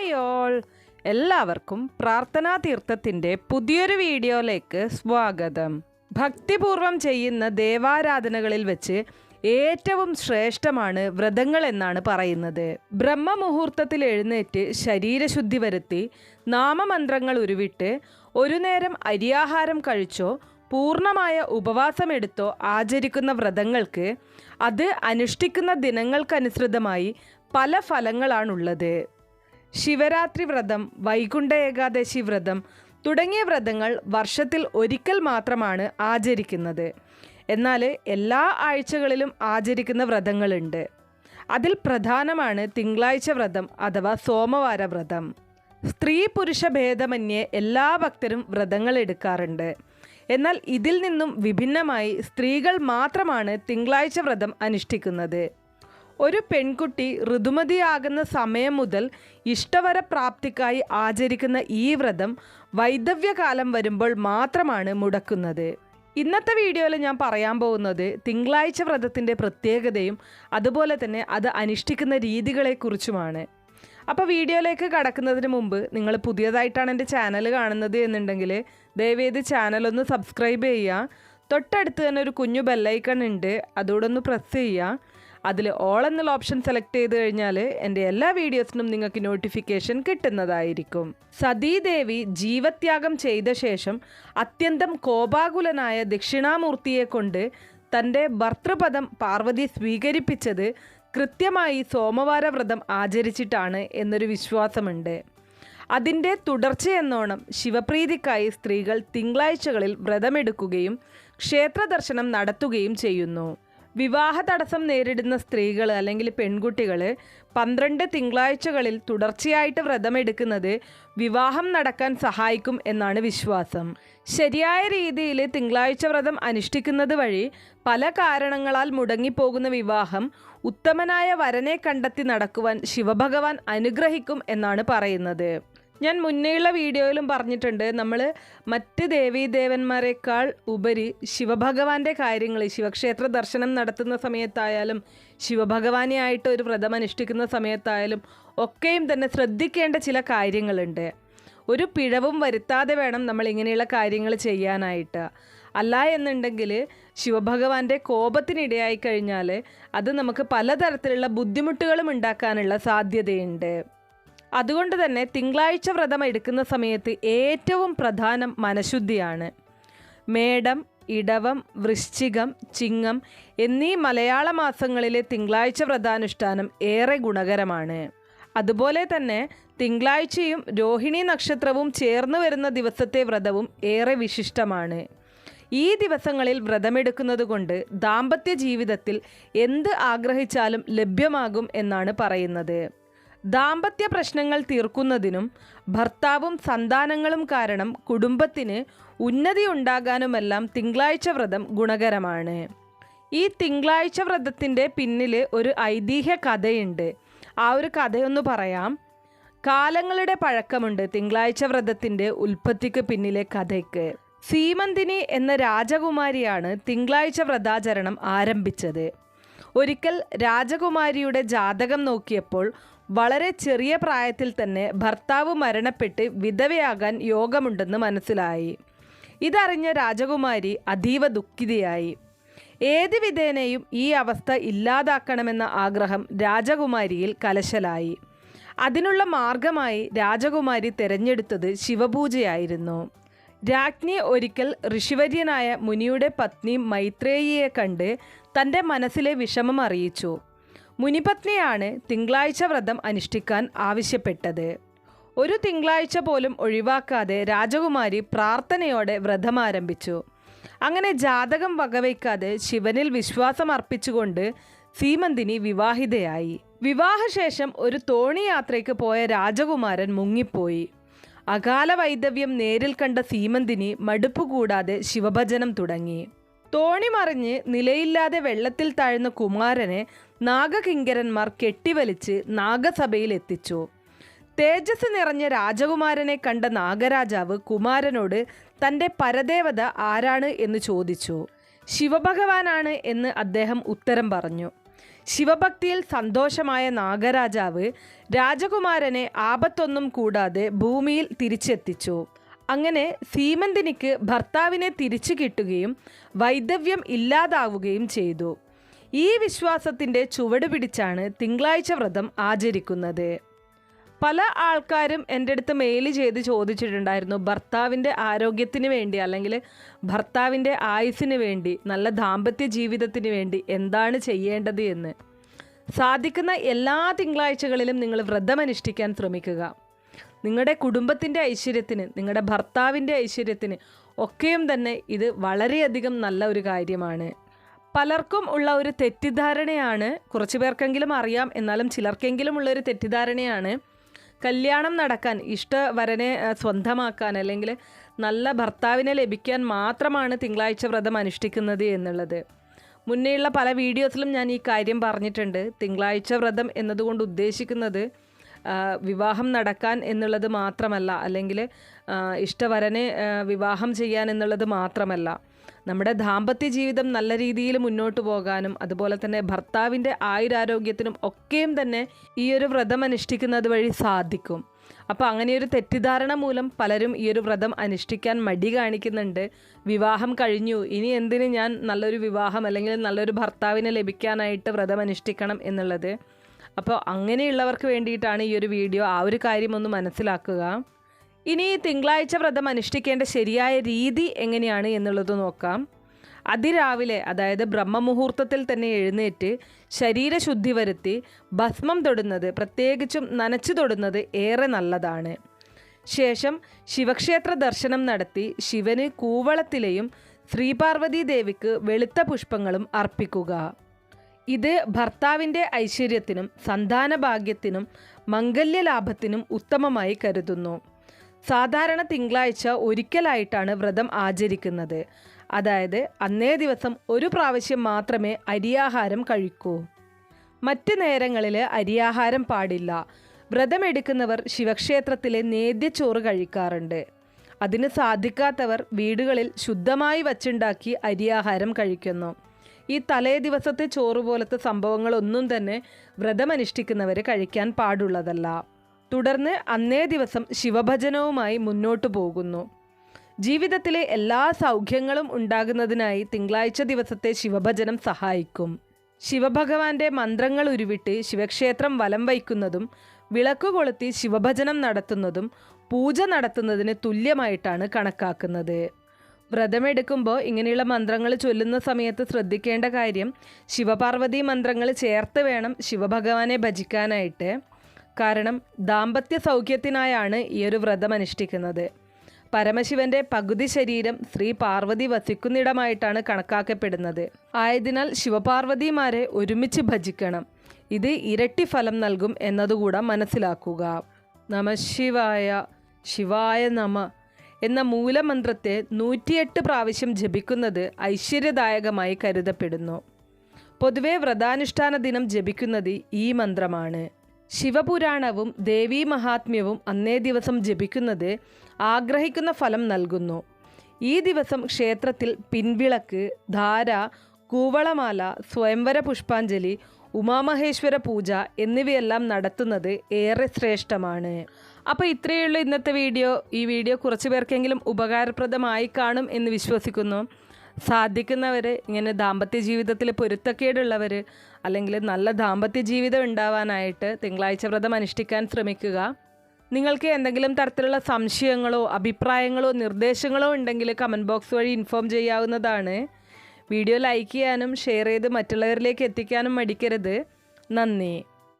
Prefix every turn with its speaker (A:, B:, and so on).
A: Hi all എല്ലാവർക്കും പ്രാർത്ഥനാ തീർത്ഥത്തിന്റെ പുതിയൊരു വീഡിയോയിലേക്ക് സ്വാഗതം. ഭക്തിപൂർവം ചെയ്യുന്ന ദേവാരാധനകളിൽ വെച്ച് ഏറ്റവും ശ്രേഷ്ഠമാണ് വ്രതങ്ങൾ എന്നാണ് പറയുന്നത്. ബ്രഹ്മമുഹൂർത്തത്തിൽ എഴുന്നേറ്റ് ശരീരശുദ്ധി വരുത്തി നാമമന്ത്രങ്ങൾ ഉരുവിട്ട് ഒരു നേരം അരിയാഹാരം കഴിച്ചോ പൂർണമായ ഉപവാസമെടുത്തോ ആചരിക്കുന്ന വ്രതങ്ങൾക്ക് അത് അനുഷ്ഠിക്കുന്ന ദിനങ്ങൾക്കനുസൃതമായി പല ഫലങ്ങളാണുള്ളത്. ശിവരാത്രി വ്രതം വൈകുണ്ഠ ഏകാദശി വ്രതം തുടങ്ങിയ വ്രതങ്ങൾ വർഷത്തിൽ ഒരിക്കൽ മാത്രമാണ് ആചരിക്കുന്നത്. എന്നാൽ എല്ലാ ആഴ്ചകളിലും ആചരിക്കുന്ന വ്രതങ്ങളുണ്ട്. അതിൽ പ്രധാനമാണ് തിങ്കളാഴ്ച വ്രതം അഥവാ സോമവാര വ്രതം. സ്ത്രീ പുരുഷ ഭേദമന്യേ എല്ലാ ഭക്തരും വ്രതങ്ങൾ എടുക്കാറുണ്ട്. എന്നാൽ ഇതിൽ നിന്നും വിഭിന്നമായി സ്ത്രീകൾ മാത്രമാണ് തിങ്കളാഴ്ച വ്രതം അനുഷ്ഠിക്കുന്നത്. ഒരു പെൺകുട്ടി ഋതുമതിയാകുന്ന സമയം മുതൽ ഇഷ്ടവര പ്രാപ്തിക്കായി ആചരിക്കുന്ന ഈ വ്രതം വൈദവ്യകാലം വരുമ്പോൾ മാത്രമാണ് മുടക്കുന്നത്. ഇന്നത്തെ വീഡിയോയിൽ ഞാൻ പറയാൻ പോകുന്നത് തിങ്കളാഴ്ച വ്രതത്തിന്റെ പ്രത്യേകതയും അതുപോലെ തന്നെ അത് അനുഷ്ഠിക്കുന്ന രീതികളെക്കുറിച്ചുമാണ്. അപ്പോൾ വീഡിയോയിലേക്ക് കടക്കുന്നതിന് മുമ്പ് നിങ്ങൾ പുതിയതായിട്ടാണ് എന്റെ ചാനൽ കാണുന്നത് എന്നുണ്ടെങ്കിൽ ദയവേത് ചാനലൊന്ന് സബ്സ്ക്രൈബ് ചെയ്യുക. തൊട്ടടുത്ത് തന്നെ ഒരു കുഞ്ഞു ബെല്ലൈക്കൺ ഉണ്ട്. അതോടൊന്ന് പ്രസ് ചെയ്യുക. അതിൽ ഓൾ എന്നുള്ള ഓപ്ഷൻ സെലക്ട് ചെയ്ത് കഴിഞ്ഞാൽ എന്റെ എല്ലാ വീഡിയോസിനും നിങ്ങൾക്ക് നോട്ടിഫിക്കേഷൻ കിട്ടുന്നതായിരിക്കും. സതീദേവി ജീവത്യാഗം ചെയ്ത ശേഷം അത്യന്തം കോപാകുലനായ ദക്ഷിണാമൂർത്തിയെ കൊണ്ട് തന്റെ ഭർത്തൃപദം പാർവതി സ്വീകരിപ്പിച്ചത് കൃത്യമായി സോമവാര വ്രതം ആചരിച്ചിട്ടാണ് എന്നൊരു വിശ്വാസമുണ്ട്. അതിന്റെ തുടർച്ചയെന്നോണം ശിവപ്രീതിക്കായി സ്ത്രീകൾ തിങ്കളാഴ്ചകളിൽ വ്രതമെടുക്കുകയും ക്ഷേത്രദർശനം നടത്തുകയും ചെയ്യുന്നു. വിവാഹ തടസ്സം നേരിടുന്ന സ്ത്രീകൾ അല്ലെങ്കിൽ പെൺകുട്ടികൾ പന്ത്രണ്ട് തിങ്കളാഴ്ചകളിൽ തുടർച്ചയായിട്ട് വ്രതമെടുക്കുന്നത് വിവാഹം നടക്കാൻ സഹായിക്കും എന്നാണ് വിശ്വാസം. ശരിയായ രീതിയിൽ തിങ്കളാഴ്ച വ്രതം അനുഷ്ഠിക്കുന്നത് വഴി പല കാരണങ്ങളാൽ മുടങ്ങിപ്പോകുന്ന വിവാഹം ഉത്തമനായ വരനെ കണ്ടെത്തി നടക്കുവാൻ ശിവഭഗവാൻ അനുഗ്രഹിക്കും എന്നാണ് പറയുന്നത്. ഞാൻ മുന്നേയുള്ള വീഡിയോയിലും പറഞ്ഞിട്ടുണ്ട് നമ്മൾ മറ്റ് ദേവീദേവന്മാരെക്കാൾ ഉപരി ശിവഭഗവാന്റെ കാര്യങ്ങൾ ശിവക്ഷേത്ര ദർശനം നടത്തുന്ന സമയത്തായാലും ശിവഭഗവാനെയായിട്ട് ഒരു വ്രതം അനുഷ്ഠിക്കുന്ന സമയത്തായാലും ഒക്കെയും തന്നെ ശ്രദ്ധിക്കേണ്ട ചില കാര്യങ്ങളുണ്ട്. ഒരു പിഴവും വരുത്താതെ വേണം നമ്മൾ ഇങ്ങനെയുള്ള കാര്യങ്ങൾ ചെയ്യാനായിട്ട്. അല്ല എന്നുണ്ടെങ്കിൽ ശിവഭഗവാന്റെ കോപത്തിനിടയായി കഴിഞ്ഞാൽ അത് നമുക്ക് പലതരത്തിലുള്ള ബുദ്ധിമുട്ടുകളും ഉണ്ടാക്കാനുള്ള സാധ്യതയുണ്ട്. അതുകൊണ്ട് തന്നെ തിങ്കളാഴ്ച വ്രതം എടുക്കുന്ന സമയത്ത് ഏറ്റവും പ്രധാനം മനഃശുദ്ധിയാണ്. മേടം ഇടവം വൃശ്ചികം ചിങ്ങം എന്നീ മലയാള മാസങ്ങളിലെ തിങ്കളാഴ്ച വ്രതാനുഷ്ഠാനം ഏറെ ഗുണകരമാണ്. അതുപോലെ തന്നെ തിങ്കളാഴ്ചയും രോഹിണി നക്ഷത്രവും ചേർന്ന് വരുന്ന ദിവസത്തെ വ്രതവും ഏറെ വിശിഷ്ടമാണ്. ഈ ദിവസങ്ങളിൽ വ്രതമെടുക്കുന്നത് കൊണ്ട് ദാമ്പത്യ ജീവിതത്തിൽ എന്ത് ആഗ്രഹിച്ചാലും ലഭ്യമാകും എന്നാണ് പറയുന്നത്. ദാമ്പത്യ പ്രശ്നങ്ങൾ തീർക്കുന്നതിനും ഭർത്താവും സന്താനങ്ങളും കാരണം കുടുംബത്തിന് ഉന്നതി ഉണ്ടാകാനുമെല്ലാം തിങ്കളാഴ്ച വ്രതം ഗുണകരമാണ്. ഈ തിങ്കളാഴ്ച വ്രതത്തിന്റെ പിന്നിൽ ഒരു ഐതിഹ്യ കഥയുണ്ട്. ആ ഒരു കഥയൊന്ന് പറയാം. കാലങ്ങളുടെ പഴക്കമുണ്ട് തിങ്കളാഴ്ച വ്രതത്തിന്റെ ഉൽപ്പത്തിക്ക് പിന്നിലെ കഥയ്ക്ക്. സീമന്തിനി എന്ന രാജകുമാരിയാണ് തിങ്കളാഴ്ച വ്രതാചരണം ആരംഭിച്ചത്. ഒരിക്കൽ രാജകുമാരിയുടെ ജാതകം നോക്കിയപ്പോൾ വളരെ ചെറിയ പ്രായത്തിൽ തന്നെ ഭർത്താവ് മരണപ്പെട്ട് വിധവയാകാൻ യോഗമുണ്ടെന്ന് മനസ്സിലായി. ഇതറിഞ്ഞ രാജകുമാരി അതീവ ദുഃഖിതയായി. ഏത് വിധേനയും ഈ അവസ്ഥ ഇല്ലാതാക്കണമെന്ന ആഗ്രഹം രാജകുമാരിയിൽ കലശലായി. അതിനുള്ള മാർഗമായി രാജകുമാരി തിരഞ്ഞെടുത്തത് ശിവപൂജയായിരുന്നു. രാജ്ഞി ഒരിക്കൽ ഋഷിവര്യനായ മുനിയുടെ പത്നി മൈത്രേയിയെ കണ്ട് തന്റെ മനസ്സിലെ വിഷമം അറിയിച്ചു. മുനിപത്നിയാണ് തിങ്കളാഴ്ച വ്രതം അനുഷ്ഠിക്കാൻ ആവശ്യപ്പെട്ടത്. ഒരു തിങ്കളാഴ്ച പോലും ഒഴിവാക്കാതെ രാജകുമാരി പ്രാർത്ഥനയോടെ വ്രതം ആരംഭിച്ചു. അങ്ങനെ ജാതകം വകവയ്ക്കാതെ ശിവനിൽ വിശ്വാസം അർപ്പിച്ചുകൊണ്ട് സീമന്തിനി വിവാഹിതയായി. വിവാഹശേഷം ഒരു തോണി യാത്രയ്ക്ക് പോയ രാജകുമാരൻ മുങ്ങിപ്പോയി. അകാല വൈദവ്യം നേരിൽ കണ്ട സീമന്തിനി മടുപ്പ് കൂടാതെ ശിവഭജനം തുടങ്ങി. തോണി മറിഞ്ഞ് നിലയില്ലാതെ വെള്ളത്തിൽ താഴ്ന്ന കുമാരനെ നാഗകിങ്കരന്മാർ കെട്ടിവലിച്ച് നാഗസഭയിൽ എത്തിച്ചു തേജസ് നിറഞ്ഞ രാജകുമാരനെ കണ്ട നാഗരാജാവ് കുമാരനോട് തന്റെ പരദേവത ആരാണ് എന്ന് ചോദിച്ചു. ശിവഭഗവാനാണ് എന്ന് അദ്ദേഹം ഉത്തരം പറഞ്ഞു. ശിവഭക്തിയിൽ സന്തോഷമായ നാഗരാജാവ് രാജകുമാരനെ ആപത്തൊന്നും കൂടാതെ ഭൂമിയിൽ തിരിച്ചെത്തിച്ചു. അങ്ങനെ സീമന്തിനിക്ക് ഭർത്താവിനെ തിരിച്ചു കിട്ടുകയും വൈദവ്യം ഇല്ലാതാവുകയും ചെയ്തു. ഈ വിശ്വാസത്തിന്റെ ചുവട് പിടിച്ചാണ് തിങ്കളാഴ്ച വ്രതം ആചരിക്കുന്നത്. പല ആൾക്കാരും എന്റെ അടുത്ത് മെയിൽ ചെയ്ത് ചോദിച്ചിട്ടുണ്ടായിരുന്നു ഭർത്താവിന്റെ ആരോഗ്യത്തിന് വേണ്ടി അല്ലെങ്കിൽ ഭർത്താവിന്റെ ആയുസ്സിന് വേണ്ടി നല്ല ദാമ്പത്യ ജീവിതത്തിന് വേണ്ടി എന്താണ് ചെയ്യേണ്ടത് എന്ന്? സാധിക്കുന്ന എല്ലാ തിങ്കളാഴ്ചകളിലും നിങ്ങൾ വ്രതമനുഷ്ഠിക്കാൻ ശ്രമിക്കുക. നിങ്ങളുടെ കുടുംബത്തിന്റെ ഐശ്വര്യത്തിന് നിങ്ങളുടെ ഭർത്താവിന്റെ ഐശ്വര്യത്തിന് ഒക്കെയും തന്നെ ഇത് വളരെയധികം നല്ല ഒരു കാര്യമാണ്. പലർക്കും ഉള്ള ഒരു തെറ്റിദ്ധാരണയാണ് കുറച്ച് പേർക്കെങ്കിലും അറിയാം എന്നാലും ചിലർക്കെങ്കിലും ഉള്ള ഒരു തെറ്റിദ്ധാരണയാണ് കല്യാണം നടക്കാൻ ഇഷ്ടവരനെ സ്വന്തമാക്കാൻ അല്ലെങ്കിൽ നല്ല ഭർത്താവിനെ ലഭിക്കാൻ മാത്രമാണ് തിങ്കളാഴ്ച വ്രതം അനുഷ്ഠിക്കുന്നത് എന്നുള്ളത്. മുന്നേയുള്ള പല വീഡിയോസിലും ഞാൻ ഈ കാര്യം പറഞ്ഞിട്ടുണ്ട്. തിങ്കളാഴ്ച വ്രതം എന്നതുകൊണ്ട് ഉദ്ദേശിക്കുന്നത് വിവാഹം നടക്കാൻ എന്നുള്ളത് മാത്രമല്ല അല്ലെങ്കിൽ ഇഷ്ടവരനെ വിവാഹം ചെയ്യാൻ എന്നുള്ളത് മാത്രമല്ല. നമ്മുടെ ദാമ്പത്യ ജീവിതം നല്ല രീതിയിൽ മുന്നോട്ട് പോകാനും അതുപോലെ തന്നെ ഭർത്താവിന്റെ ആയുരാരോഗ്യത്തിനും ഒക്കെയും തന്നെ ഈ ഒരു വ്രതം അനുഷ്ഠിക്കുന്നത് വഴി സാധിക്കും. അപ്പോൾ അങ്ങനെയൊരു തെറ്റിദ്ധാരണ മൂലം പലരും ഈ ഒരു വ്രതം അനുഷ്ഠിക്കാൻ മടി കാണിക്കുന്നുണ്ട്. വിവാഹം കഴിഞ്ഞു. ഇനി എന്തിന് ഞാൻ നല്ലൊരു വിവാഹം അല്ലെങ്കിൽ നല്ലൊരു ഭർത്താവിനെ ലഭിക്കാനായിട്ട് വ്രതം അനുഷ്ഠിക്കണം എന്നുള്ളത്? അപ്പോൾ അങ്ങനെയുള്ളവർക്ക് വേണ്ടിയിട്ടാണ് ഈ ഒരു വീഡിയോ. ആ ഒരു കാര്യം ഒന്ന് മനസ്സിലാക്കുക. ഇനി തിങ്കളാഴ്ച വ്രതം അനുഷ്ഠിക്കേണ്ട ശരിയായ രീതി എങ്ങനെയാണ് എന്നുള്ളത് നോക്കാം. അതിരാവിലെ അതായത് ബ്രഹ്മമുഹൂർത്തത്തിൽ തന്നെ എഴുന്നേറ്റ് ശരീരശുദ്ധി വരുത്തി ഭസ്മം തൊടുന്നത് പ്രത്യേകിച്ചും നനച്ചു തൊടുന്നത് ഏറെ നല്ലതാണ്. ശേഷം ശിവക്ഷേത്ര ദർശനം നടത്തി ശിവന് കൂവളത്തിലെയും ശ്രീപാർവതി ദേവിക്ക് വെളുത്ത പുഷ്പങ്ങളും അർപ്പിക്കുക. ഇത് ഭർത്താവിന്റെ ഐശ്വര്യത്തിനും സന്താന ഭാഗ്യത്തിനും മംഗല്യലാഭത്തിനും ഉത്തമമായി കരുതുന്നു. സാധാരണ തിങ്കളാഴ്ച ഒരിക്കലായിട്ടാണ് വ്രതം ആചരിക്കുന്നത്. അതായത് അന്നേ ദിവസം ഒരു പ്രാവശ്യം മാത്രമേ അരിയാഹാരം കഴിക്കൂ. മറ്റ് നേരങ്ങളിൽ അരിയാഹാരം പാടില്ല. വ്രതമെടുക്കുന്നവർ ശിവക്ഷേത്രത്തിലെ നേദ്യച്ചോറ് കഴിക്കാറുണ്ട്. അതിന് സാധിക്കാത്തവർ വീടുകളിൽ ശുദ്ധമായി വച്ചുണ്ടാക്കി അരിയാഹാരം കഴിക്കുന്നു. ഈ തലേ ദിവസത്തെ ചോറ് പോലത്തെ സംഭവങ്ങളൊന്നും തന്നെ വ്രതമനുഷ്ഠിക്കുന്നവർ കഴിക്കാൻ പാടുള്ളതല്ല. തുടർന്ന് അന്നേ ദിവസം ശിവഭജനവുമായി മുന്നോട്ടു പോകുന്നു. ജീവിതത്തിലെ എല്ലാ സൗഖ്യങ്ങളും ഉണ്ടാകുന്നതിനായി തിങ്കളാഴ്ച ദിവസത്തെ ശിവഭജനം സഹായിക്കും. ശിവഭഗവാന്റെ മന്ത്രങ്ങൾ ഉരുവിട്ട് ശിവക്ഷേത്രം വലം വയ്ക്കുന്നതും വിളക്ക് കൊളുത്തി ശിവഭജനം നടത്തുന്നതും പൂജ നടത്തുന്നതിന് തുല്യമായിട്ടാണ് കണക്കാക്കുന്നത്. വ്രതമെടുക്കുമ്പോൾ ഇങ്ങനെയുള്ള മന്ത്രങ്ങൾ ചൊല്ലുന്ന സമയത്ത് ശ്രദ്ധിക്കേണ്ട കാര്യം ശിവപാർവതി മന്ത്രങ്ങൾ ചേർത്ത് വേണം ശിവഭഗവാനെ ഭജിക്കാനായിട്ട്. കാരണം ദാമ്പത്യ സൗഖ്യത്തിനായാണ് ഈ ഒരു വ്രതം അനുഷ്ഠിക്കുന്നത്. പരമശിവന്റെ പകുതി ശരീരം ശ്രീ പാർവതി വസിക്കുന്നിടമായിട്ടാണ് കണക്കാക്കപ്പെടുന്നത്. ആയതിനാൽ ശിവപാർവതിമാരെ ഒരുമിച്ച് ഭജിക്കണം. ഇത് ഇരട്ടി ഫലം നൽകും എന്നതുകൂടെ മനസ്സിലാക്കുക. നമ ശിവായ ശിവായ നമ. എന്ന മൂലമന്ത്രത്തെ നൂറ്റിയെട്ട് പ്രാവശ്യം ജപിക്കുന്നത് ഐശ്വര്യദായകമായി കരുതപ്പെടുന്നു. പൊതുവെ വ്രതാനുഷ്ഠാന ദിനം ജപിക്കുന്നത് ഈ മന്ത്രമാണ്. ശിവപുരാണവും ദേവീ മഹാത്മ്യവും അന്നേ ദിവസം ജപിക്കുന്നത് ആഗ്രഹിക്കുന്ന ഫലം നൽകുന്നു. ഈ ദിവസം ക്ഷേത്രത്തിൽ പിൻവിളക്ക് ധാര കൂവളമാല സ്വയംവര പുഷ്പാഞ്ജലി ഉമാമഹേശ്വര പൂജ എന്നിവയെല്ലാം നടത്തുന്നത് ഏറെ ശ്രേഷ്ഠമാണ്. അപ്പോൾ ഇത്രയുള്ള ഇന്നത്തെ വീഡിയോ. ഈ വീഡിയോ കുറച്ച് പേർക്കെങ്കിലും ഉപകാരപ്രദമായി കാണും എന്ന് വിശ്വസിക്കുന്നു. സാധിക്കുന്നവർ ഇങ്ങനെ ദാമ്പത്യ ജീവിതത്തിൽ പൊരുത്തക്കേടുള്ളവർ അല്ലെങ്കിൽ നല്ല ദാമ്പത്യ ജീവിതം ഉണ്ടാവാനായിട്ട് തിങ്കളാഴ്ച വ്രതം അനുഷ്ഠിക്കാൻ ശ്രമിക്കുക. നിങ്ങൾക്ക് എന്തെങ്കിലും തരത്തിലുള്ള സംശയങ്ങളോ അഭിപ്രായങ്ങളോ നിർദ്ദേശങ്ങളോ ഉണ്ടെങ്കിൽ കമന്റ് ബോക്സ് വഴി ഇൻഫോം ചെയ്യാവുന്നതാണ്. വീഡിയോ ലൈക്ക് ചെയ്യാനും ഷെയർ ചെയ്ത് മറ്റുള്ളവരിലേക്ക് എത്തിക്കാനും മടിക്കരുത്. നന്ദി.